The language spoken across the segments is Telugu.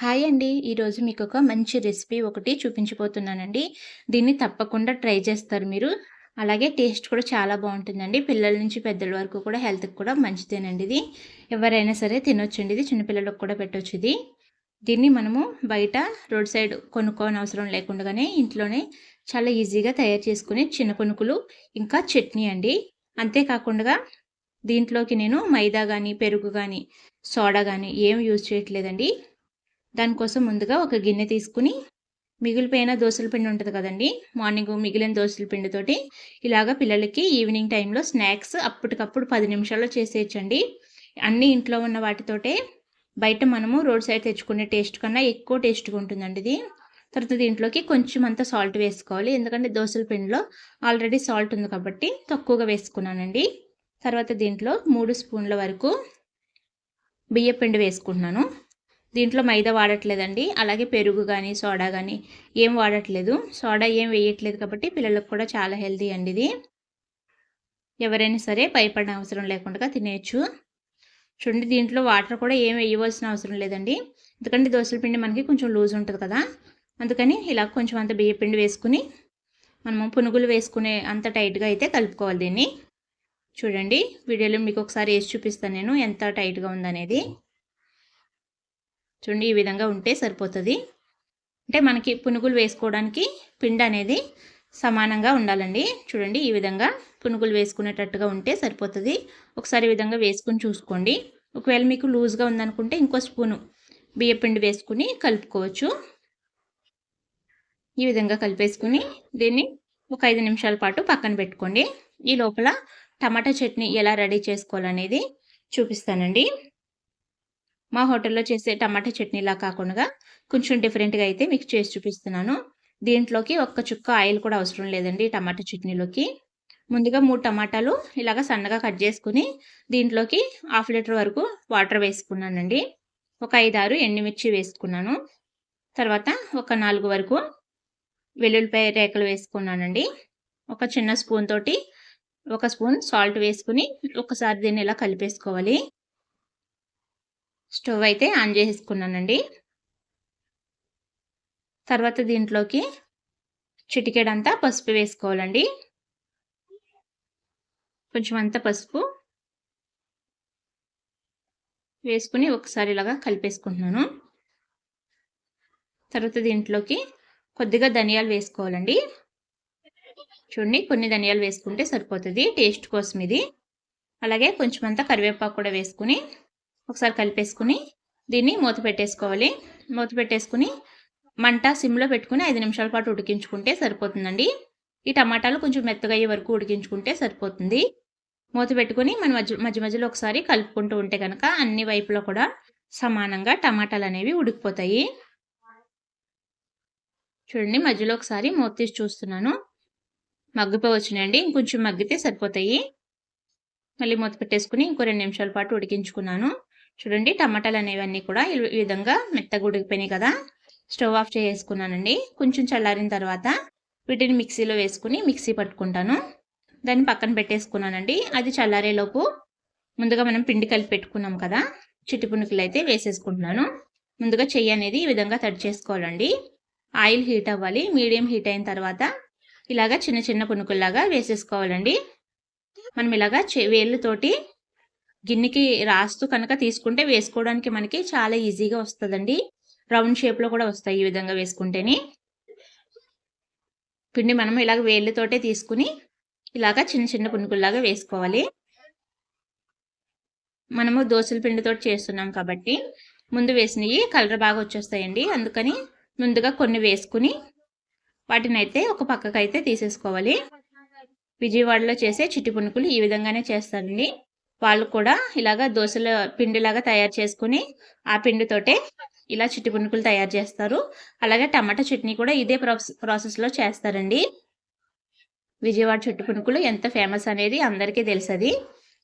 హాయ్ అండి. ఈరోజు మీకు ఒక మంచి రెసిపీ ఒకటి చూపించిపోతున్నానండి దీన్ని తప్పకుండా ట్రై చేస్తారు మీరు. అలాగే టేస్ట్ కూడా చాలా బాగుంటుందండి. పిల్లల నుంచి పెద్దల వరకు కూడా హెల్త్కి కూడా మంచిదేనండి ఇది. ఎవరైనా సరే తినొచ్చండి ఇది. చిన్నపిల్లలకు కూడా పెట్టవచ్చు ఇది. దీన్ని మనము బయట రోడ్ సైడ్ కొనుక్కోని అవసరం లేకుండానే ఇంట్లోనే చాలా ఈజీగా తయారు చేసుకునే చిన్న కొనుకులు ఇంకా చట్నీ అండి. అంతేకాకుండా దీంట్లోకి నేను మైదా కానీ పెరుగు కానీ సోడా కానీ ఏం యూజ్ చేయట్లేదండి. దానికోసం ముందుగా ఒక గిన్నె తీసుకుని మిగిలిపోయిన దోశల పిండి ఉంటుంది కదండి మార్నింగ్ మిగిలిన దోశల పిండితోటి ఇలాగ పిల్లలకి ఈవినింగ్ టైంలో స్నాక్స్ అప్పటికప్పుడు పది నిమిషాల్లో చేసేయచ్చండి. అన్ని ఇంట్లో ఉన్న వాటితోటే బయట మనము రోడ్ సైడ్ తెచ్చుకునే టేస్ట్ కన్నా ఎక్కువ టేస్ట్గా ఉంటుందండి ఇది. తర్వాత దీంట్లోకి కొంచెం అంత సాల్ట్ వేసుకోవాలి ఎందుకంటే దోశల పిండిలో ఆల్రెడీ సాల్ట్ ఉంది కాబట్టి తక్కువగా వేసుకున్నానండి. తర్వాత దీంట్లో మూడు స్పూన్ల వరకు బియ్య పిండి వేసుకుంటున్నాను. దీంట్లో మైదా వాడట్లేదండి. అలాగే పెరుగు కానీ సోడా కానీ ఏం వాడట్లేదు. సోడా ఏం వేయట్లేదు కాబట్టి పిల్లలకు కూడా చాలా హెల్తీ అండి ఇది. ఎవరైనా సరే భయపడిన అవసరం లేకుండా తినేయచ్చు. చూడండి దీంట్లో వాటర్ కూడా ఏం వేయవలసిన అవసరం లేదండి. ఎందుకంటే దోశల పిండి మనకి కొంచెం లూజ్ ఉంటుంది కదా. అందుకని ఇలా కొంచెం అంత బియ్య పిండి వేసుకుని మనము పునుగులు వేసుకునే అంత టైట్గా అయితే కలుపుకోవాలి దీన్ని. చూడండి వీడియోలో మీకు ఒకసారి వేసి చూపిస్తాను నేను ఎంత టైట్గా ఉందనేది. చూడండి ఈ విధంగా ఉంటే సరిపోతుంది. అంటే మనకి పునుగులు వేసుకోవడానికి పిండి అనేది సమానంగా ఉండాలండి. చూడండి ఈ విధంగా పునుగులు వేసుకునేటట్టుగా ఉంటే సరిపోతుంది. ఒకసారి ఈ విధంగా వేసుకుని చూసుకోండి. ఒకవేళ మీకు లూజ్గా ఉందనుకుంటే ఇంకో స్పూను బియ్యపిండి వేసుకుని కలుపుకోవచ్చు. ఈ విధంగా కలిపేసుకుని దీన్ని ఒక ఐదు నిమిషాల పాటు పక్కన పెట్టుకోండి. ఈ లోపల టమాటా చట్నీ ఎలా రెడీ చేసుకోవాలనేది చూపిస్తానండి. మా హోటల్లో చేసే టమాటా చట్నీలా కాకుండా కొంచెం డిఫరెంట్గా అయితే మీకు చేసి చూపిస్తున్నాను. దీంట్లోకి ఒక్క చుక్క ఆయిల్ కూడా అవసరం లేదండి టమాటా చట్నీలోకి. ముందుగా మూడు టమాటాలు ఇలాగ సన్నగా కట్ చేసుకుని దీంట్లోకి హాఫ్ లీటర్ వరకు వాటర్ వేసుకున్నానండి. ఒక ఐదారు ఎండుమిర్చి వేసుకున్నాను. తర్వాత ఒక నాలుగు వరకు వెల్లుల్లిపాయ రేకలు వేసుకున్నానండి. ఒక చిన్న స్పూన్ తోటి ఒక స్పూన్ సాల్ట్ వేసుకుని ఒకసారి దీన్ని ఇలా కలిపేసుకోవాలి. స్టవ్ అయితే ఆన్ చేసేసుకున్నానండి. తర్వాత దీంట్లోకి చిటికెడంతా పసుపు వేసుకోవాలండి. కొంచెం అంత పసుపు వేసుకుని ఒకసారి ఇలాగా కలిపేసుకుంటున్నాను. తర్వాత దీంట్లోకి కొద్దిగా ధనియాలు వేసుకోవాలండి. చూడండి కొన్ని ధనియాలు వేసుకుంటే సరిపోతుంది. టేస్ట్ కోసం ఇది. అలాగే కొంచెం అంతా కరివేపాకు కూడా వేసుకుని ఒకసారి కలిపేసుకుని దీన్ని మూత పెట్టేసుకోవాలి. మూత పెట్టేసుకుని మంట సిమ్లో పెట్టుకుని ఐదు నిమిషాల పాటు ఉడికించుకుంటే సరిపోతుందండి. ఈ టమాటాలు కొంచెం మెత్తగా అయ్యే వరకు ఉడికించుకుంటే సరిపోతుంది. మూత పెట్టుకుని మనం మధ్య మధ్య మధ్యలో ఒకసారి కలుపుకుంటూ ఉంటే కనుక అన్ని వైపులో కూడా సమానంగా టమాటాలు అనేవి ఉడికిపోతాయి. చూడండి మధ్యలో ఒకసారి మూత తీసి చూస్తున్నాను. మగ్గిపోవచ్చునండి ఇంకొంచెం మగ్గితే సరిపోతాయి. మళ్ళీ మూత పెట్టేసుకుని ఇంకో రెండు నిమిషాల పాటు ఉడికించుకున్నాను. చూడండి టమాటాలు అనేవన్నీ కూడా ఈ విధంగా మెత్తగా ఉడికిపోయినాయి కదా. స్టవ్ ఆఫ్ చేసుకున్నానండి. కొంచెం చల్లారిన తర్వాత వీటిని మిక్సీలో వేసుకుని మిక్సీ పట్టుకుంటాను. దాన్ని పక్కన పెట్టేసుకున్నానండి. అది చల్లారేలోపు ముందుగా మనం పిండి కలిపి పెట్టుకున్నాం కదా చిట్టి పునుకులు అయితే వేసేసుకుంటున్నాను. ముందుగా చెయ్యి అనేది ఈ విధంగా తడి చేసుకోవాలండి. ఆయిల్ హీట్ అవ్వాలి. మీడియం హీట్ అయిన తర్వాత ఇలాగా చిన్న చిన్న పునుకుల్లాగా వేసేసుకోవాలండి. మనం ఇలాగా వేళ్ళతోటి గిన్నెకి రాస్తూ కనుక తీసుకుంటే వేసుకోవడానికి మనకి చాలా ఈజీగా వస్తుందండి. రౌండ్ షేప్లో కూడా వస్తాయి ఈ విధంగా వేసుకుంటేనే. పిండి మనం ఇలాగ వేళ్ళతోటే తీసుకుని ఇలాగ చిన్న చిన్న పునుకుల్లాగా వేసుకోవాలి. మనము దోశల పిండితో చేస్తున్నాం కాబట్టి ముందు వేసినవి కలర్ బాగా వచ్చేస్తాయండి. అందుకని ముందుగా కొన్ని వేసుకుని వాటిని అయితే ఒక పక్కకైతే తీసేసుకోవాలి. విజయవాడలో చేసే చిట్టి పునుకులు ఈ విధంగానే చేస్తారండి వాళ్ళు కూడా ఇలాగ దోశల పిండిలాగా తయారు చేసుకుని ఆ పిండితోటే ఇలా చిట్టి పునుకులు తయారు చేస్తారు. అలాగే టమాటా చట్నీ కూడా ఇదే ప్రాసెస్లో చేస్తారండి. విజయవాడ చుట్టు పునుకులు ఎంత ఫేమస్ అనేది అందరికీ తెలుసది.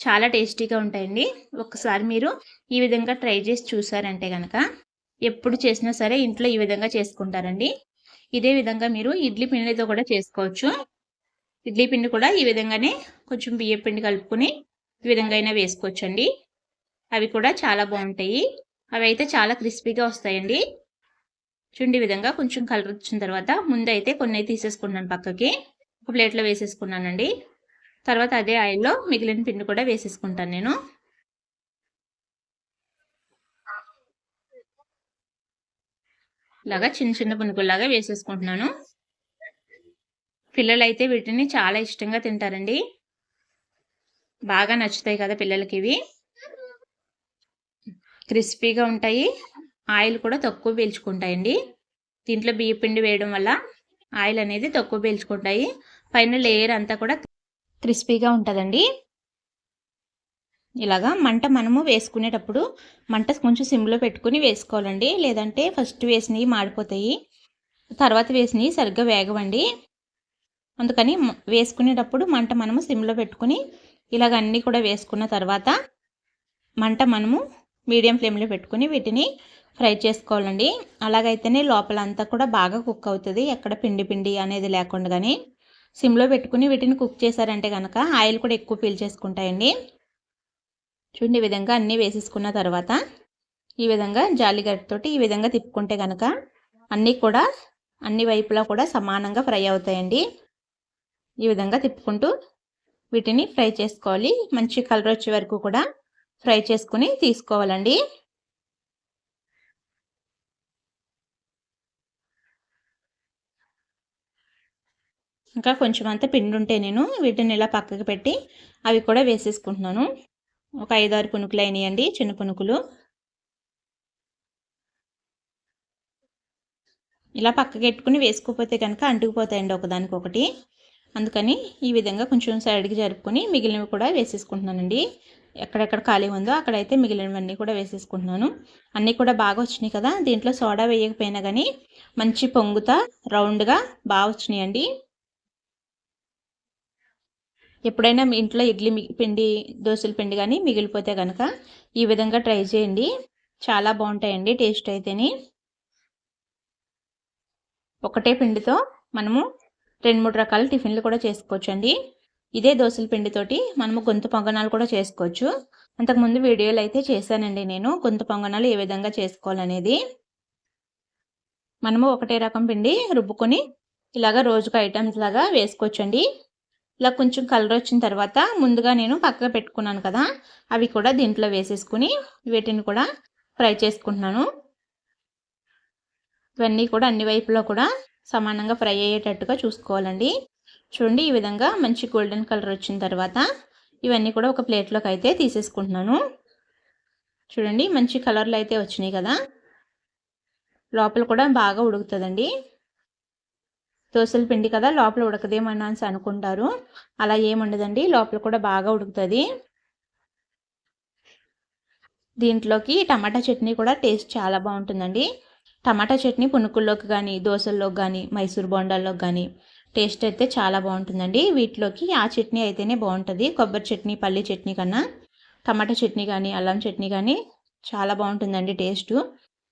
చాలా టేస్టీగా ఉంటాయండి. ఒకసారి మీరు ఈ విధంగా ట్రై చేసి చూసారంటే కనుక ఎప్పుడు చేసినా సరే ఇంట్లో ఈ విధంగా చేసుకుంటారండి. ఇదే విధంగా మీరు ఇడ్లీ పిండితో కూడా చేసుకోవచ్చు. ఇడ్లీ పిండి కూడా ఈ విధంగానే కొంచెం బియ్య పిండి కలుపుకొని ఈ విధంగా అయినా వేసుకోవచ్చండి. అవి కూడా చాలా బాగుంటాయి. అవి అయితే చాలా క్రిస్పీగా వస్తాయండి. చుండి విధంగా కొంచెం కలర్ వచ్చిన తర్వాత ముందైతే కొన్ని తీసేసుకున్నాను పక్కకి. ఒక ప్లేట్లో వేసేసుకున్నానండి. తర్వాత అదే ఆయిల్లో మిగిలిన పిండి కూడా వేసేసుకుంటాను నేను. ఇలాగా చిన్న చిన్న పునుకుల్లాగా వేసేసుకుంటున్నాను. పిల్లలు అయితే వీటిని చాలా ఇష్టంగా తింటారండి. బాగా నచ్చుతాయి కదా పిల్లలకి ఇవి క్రిస్పీగా ఉంటాయి. ఆయిల్ కూడా తక్కువ పీల్చుకుంటాయండి. దీంట్లో బియ్య పిండి వేయడం వల్ల ఆయిల్ అనేది తక్కువ పీల్చుకుంటాయి. పైన లేయర్ అంతా కూడా క్రిస్పీగా ఉంటుందండి. ఇలాగా మంట మనము వేసుకునేటప్పుడు మంట కొంచెం సిమ్లో పెట్టుకుని వేసుకోవాలండి. లేదంటే ఫస్ట్ వేసినవి మాడిపోతాయి. తర్వాత వేసినవి సరిగ్గా వేగవండి. అందుకని వేసుకునేటప్పుడు మంట మనము సిమ్లో పెట్టుకుని ఇలాగ అన్నీ కూడా వేసుకున్న తర్వాత మంట మనము మీడియం ఫ్లేమ్లో పెట్టుకుని వీటిని ఫ్రై చేసుకోవాలండి. అలాగైతేనే లోపల అంతా కూడా బాగా కుక్ అవుతుంది. ఎక్కడ పిండి పిండి అనేది లేకుండా కానీ సిమ్లో పెట్టుకుని వీటిని కుక్ చేశారంటే కనుక ఆయిల్ కూడా ఎక్కువ పీల్చేసుకుంటాయండి చూడండి ఈ విధంగా అన్నీ వేసేసుకున్న తర్వాత ఈ విధంగా జాలిగడ్డతోటి ఈ విధంగా తిప్పుకుంటే కనుక అన్నీ కూడా అన్ని వైపులా కూడా సమానంగా ఫ్రై అవుతాయండి. ఈ విధంగా తిప్పుకుంటూ వీటిని ఫ్రై చేసుకోవాలి. మంచి కలర్ వచ్చే వరకు కూడా ఫ్రై చేసుకుని తీసుకోవాలండి. ఇంకా కొంచెం అంత పిండి ఉంటే నేను వీటిని ఇలా పక్కకి పెట్టి అవి కూడా వేసేసుకుంటున్నాను. ఒక ఐదారు పునుకులు అయినాయండి చిన్న పునుకులు. ఇలా పక్కకి పెట్టుకుని వేసుకోకపోతే కనుక అంటుకుపోతాయండి ఒకదానికొకటి. అందుకని ఈ విధంగా కొంచెం సైడ్కి జరుపుకొని మిగిలినవి కూడా వేసేసుకుంటున్నానండి. ఎక్కడెక్కడ ఖాళీ ఉందో అక్కడైతే మిగిలినవన్నీ కూడా వేసేసుకుంటున్నాను. అన్నీ కూడా బాగా వచ్చినాయి కదా దీంట్లో సోడా వేయకపోయినా కానీ మంచి పొంగుతా రౌండ్గా బాగా వచ్చినాయండి. ఎప్పుడైనా మీ ఇంట్లో ఇడ్లీ పిండి దోశల పిండి కానీ మిగిలిపోతే కనుక ఈ విధంగా ట్రై చేయండి. చాలా బాగుంటాయండి టేస్ట్ అయితేని. ఒకటే పిండితో మనము రెండు మూడు రకాల టిఫిన్లు కూడా చేసుకోవచ్చండి. ఇదే దోశల పిండితోటి మనము గొంతు పొంగనాలు కూడా చేసుకోవచ్చు. అంతకుముందు వీడియోలు అయితే చేశానండి నేను గొంతు పొంగనాలు ఏ విధంగా చేసుకోవాలనేది. మనము ఒకటే రకం పిండి రుబ్బుకొని ఇలాగ రోజుకు ఐటమ్స్ లాగా వేసుకోవచ్చండి. ఇలా కొంచెం కలర్ వచ్చిన తర్వాత ముందుగా నేను పక్కగా పెట్టుకున్నాను కదా అవి కూడా దీంట్లో వేసేసుకుని వీటిని కూడా ఫ్రై చేసుకుంటున్నాను. ఇవన్నీ కూడా అన్ని వైపులో కూడా సమానంగా ఫ్రై అయ్యేటట్టుగా చూసుకోవాలండి. చూడండి ఈ విధంగా మంచి గోల్డెన్ కలర్ వచ్చిన తర్వాత ఇవన్నీ కూడా ఒక ప్లేట్లోకి అయితే తీసేసుకుంటున్నాను. చూడండి మంచి కలర్లు అయితే వచ్చినాయి కదా. లోపల కూడా బాగా ఉడుకుతుందండి. దోశల పిండి కదా లోపల ఉడకదేమన్నా అని అనుకుంటారు. అలా ఏముండదండి లోపల కూడా బాగా ఉడుకుతుంది. దీంట్లోకి టమాటా చట్నీ కూడా టేస్ట్ చాలా బాగుంటుందండి. టమాటా చట్నీ పునుకుల్లోకి కానీ దోశల్లోకి కానీ మైసూర్ బోండాల్లోకి కానీ టేస్ట్ అయితే చాలా బాగుంటుందండి. వీటిలోకి ఆ చట్నీ అయితేనే బాగుంటుంది. కొబ్బరి చట్నీ పల్లి చట్నీ కన్నా టమాటా చట్నీ కానీ అల్లం చట్నీ కానీ చాలా బాగుంటుందండి టేస్ట్.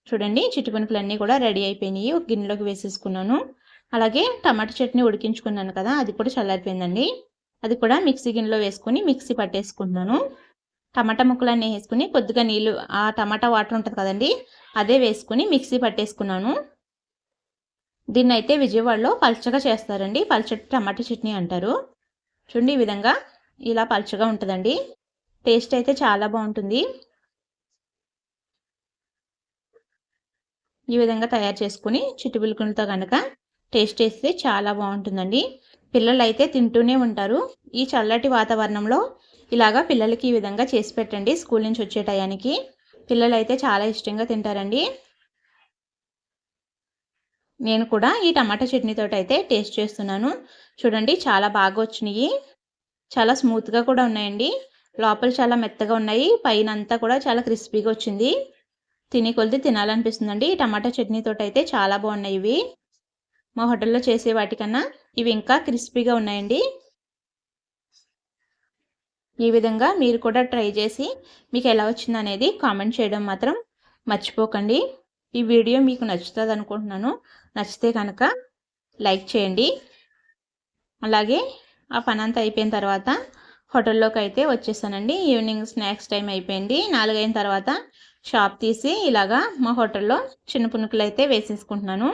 చూడండి చిట్టుపునుకులన్నీ కూడా రెడీ అయిపోయినాయి. ఒక గిన్నెలోకి వేసేసుకున్నాను. అలాగే టమాటా చట్నీ ఉడికించుకున్నాను కదా అది కూడా చల్లారిపోయిందండి. అది కూడా మిక్సీ గిన్నెలో వేసుకుని మిక్సీ పట్టేసుకుంటున్నాను. టమాటా ముక్కలన్నీ వేసుకుని కొద్దిగా నీళ్ళు ఆ టమాటా వాటర్ ఉంటుంది కదండి అదే వేసుకుని మిక్సీ పట్టేసుకున్నాను. దీన్ని అయితే విజయవాడలో పల్చగా చేస్తారండి. పల్చటి టమాటా చట్నీ అంటారు. చూడండి ఈ విధంగా ఇలా పల్చగా ఉంటుందండి. టేస్ట్ అయితే చాలా బాగుంటుంది. ఈ విధంగా తయారు చేసుకుని చిట్టుబిల్కులతో కనుక టేస్ట్ వేస్తే చాలా బాగుంటుందండి. పిల్లలు అయితే తింటూనే ఉంటారు. ఈ చల్లటి వాతావరణంలో ఇలాగా పిల్లలకి ఈ విధంగా చేసి పెట్టండి స్కూల్ నుంచి వచ్చే టయానికి. పిల్లలు అయితే చాలా ఇష్టంగా తింటారండి. నేను కూడా ఈ టమాటా చట్నీతో అయితే టేస్ట్ చేస్తున్నాను. చూడండి చాలా బాగా వచ్చినాయి. చాలా స్మూత్గా కూడా ఉన్నాయండి. లోపల చాలా మెత్తగా ఉన్నాయి. పైన అంతా కూడా చాలా క్రిస్పీగా వచ్చింది. తిని కొలిది తినాలనిపిస్తుందండి. ఈ టమాటా చట్నీతో అయితే చాలా బాగున్నాయి ఇవి. మా హోటల్లో చేసే వాటికన్నా ఇవి ఇంకా క్రిస్పీగా ఉన్నాయండి. ఈ విధంగా మీరు కూడా ట్రై చేసి మీకు ఎలా వచ్చింది అనేది కామెంట్ చేయడం మాత్రం మర్చిపోకండి. ఈ వీడియో మీకు నచ్చుతుంది అనుకుంటున్నాను. నచ్చితే కనుక లైక్ చేయండి. అలాగే ఆ పని అంతా అయిపోయిన తర్వాత హోటల్లోకి అయితే వచ్చేసానండి. ఈవినింగ్ స్నాక్స్ టైం అయిపోయింది. నాలుగైన తర్వాత షాప్ తీసి ఇలాగా మా హోటల్లో చిన్న పునుకులు అయితే వేసేసుకుంటున్నాను.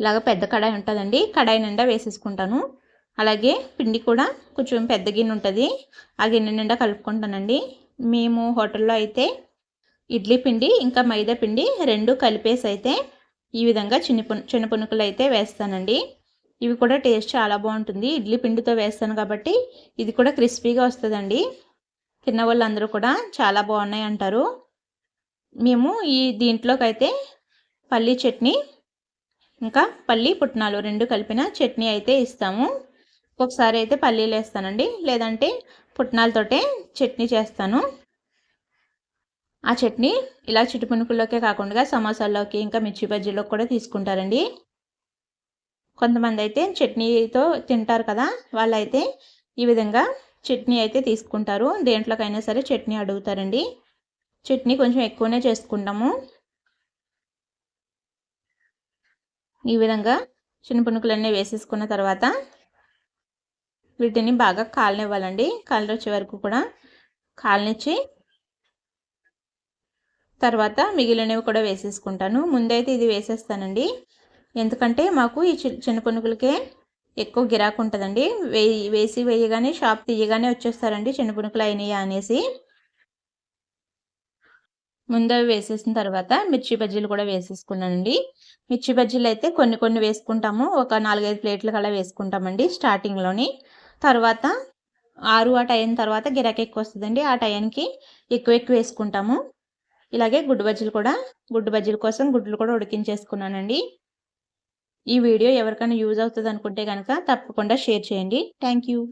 ఇలాగ పెద్ద కడాయి ఉంటుందండి. కడాయి నిండా వేసేసుకుంటాను. అలాగే పిండి కూడా కొంచెం పెద్ద గిన్నె ఉంటుంది. ఆ గిన్నె నిండా కలుపుకుంటానండి. మేము హోటల్లో అయితే ఇడ్లీ పిండి ఇంకా మైదా పిండి రెండు కలిపేసి అయితే ఈ విధంగా చిన్న చిన్న పునుకులు అయితే వేస్తానండి. ఇవి కూడా టేస్ట్ చాలా బాగుంటుంది. ఇడ్లీ పిండితో వేస్తాను కాబట్టి ఇది కూడా క్రిస్పీగా వస్తుందండి. తిన్న వాళ్ళందరూ కూడా చాలా బాగున్నాయి అంటారు. మేము ఈ దీంట్లోకి అయితే పల్లీ చట్నీ ఇంకా పల్లీ పుట్నాలు రెండు కలిపిన చట్నీ అయితే ఇస్తాము. ఒకసారి అయితే పల్లీలు వేస్తానండి. లేదంటే పుట్నాలతోటే చట్నీ చేస్తాను. ఆ చట్నీ ఇలా చిటుపునుకుల్లోకే కాకుండా సమోసాల్లోకి ఇంకా మిర్చి బజ్జీలోకి కూడా తీసుకుంటారండి. కొంతమంది అయితే చట్నీతో తింటారు కదా వాళ్ళైతే ఈ విధంగా చట్నీ అయితే తీసుకుంటారు. దేంట్లోకైనా సరే చట్నీ అడుగుతారండి. చట్నీ కొంచెం ఎక్కువనే చేసుకుంటాము. ఈ విధంగా చిన్న పునుకులన్నీ వేసేసుకున్న తర్వాత వీటిని బాగా కాలనివ్వాలండి. కాలన వచ్చే వరకు కూడా కాలనిచ్చి తర్వాత మిగిలినవి కూడా వేసేసుకుంటాను. ముందైతే ఇది వేసేస్తానండి. ఎందుకంటే మాకు ఈ చిన్న పునుకులకే ఎక్కువ గిరాకు ఉంటుందండి. వేయి వేసి వేయగానే షాప్ తీయగానే వచ్చేస్తారండి చిన్న పునుకులు అయినాయి అనేసి. ముందు వేసేసిన తర్వాత మిర్చి బజ్జీలు కూడా వేసేసుకున్నానండి. మిర్చి బజ్జీలు అయితే కొన్ని కొన్ని వేసుకుంటాము. ఒక నాలుగైదు ప్లేట్లు కల వేసుకుంటామండి స్టార్టింగ్లోని. తర్వాత ఆరు ఆ టైం తర్వాత గిరాకీ ఎక్కువ వస్తుందండి ఆ టైంకి ఎక్కువ ఎక్కువ వేసుకుంటాము. ఇలాగే గుడ్డు బజ్జీలు కూడా గుడ్డు బజ్జీల కోసం గుడ్లు కూడా ఉడికించేసుకున్నానండి. ఈ వీడియో ఎవరికైనా యూజ్ అవుతుంది అనుకుంటే కనుక తప్పకుండా షేర్ చేయండి. థ్యాంక్